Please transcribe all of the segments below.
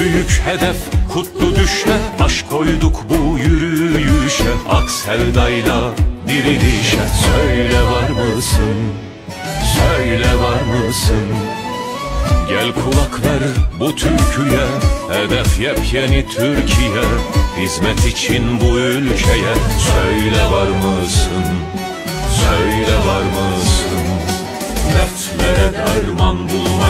hedef kutlu düşle Baş koyduk bu yürüyüşe Ak sevdayla dirilişe Söyle var mısın? Söyle var mısın? Gel kulak ver bu türküye Hedef yepyeni Türkiye Hizmet için bu ülkeye Söyle var mısın? Söyle var mısın? Dertlere derman bulmaya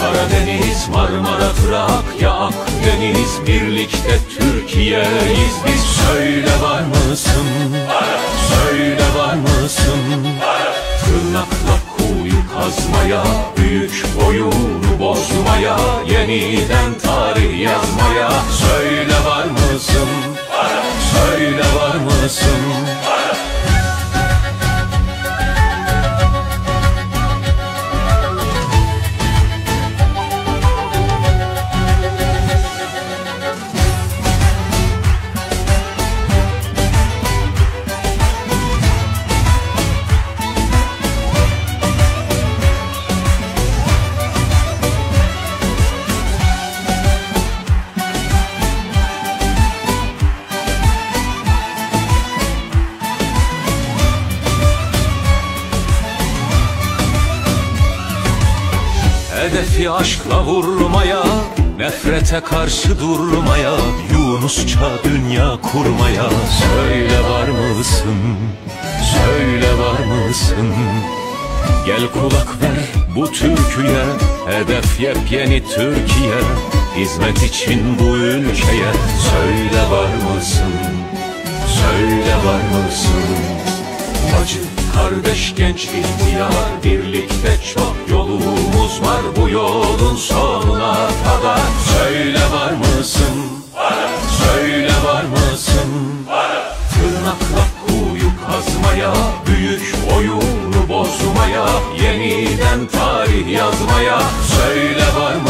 Karadeniz, Marmara, Trakya, Akdeniz Birlikte Türkiye'yiz biz Söyle var mısın? Söyle var mısın? Tırnakla kuyu kazmaya Büyük oyunu bozmaya Yeniden tarih yazmaya Söyle var mısın? Söyle var mısın? Hedefi aşkla vurmaya Nefrete karşı durmaya Yunusça dünya kurmaya Söyle var mısın? Söyle var mısın? Gel kulak ver bu türküye Hedef yepyeni Türkiye Hizmet için bu ülkeye Söyle var mısın? Söyle var mısın? Acı kardeş genç ihtiyar Birlikte çok yolumuz var Bu yolun sonuna kadar Söyle var mısın? Söyle var mısın? Tırnakla kuyu kazmaya Büyük oyunu bozmaya Yeniden tarih yazmaya Söyle var mısın?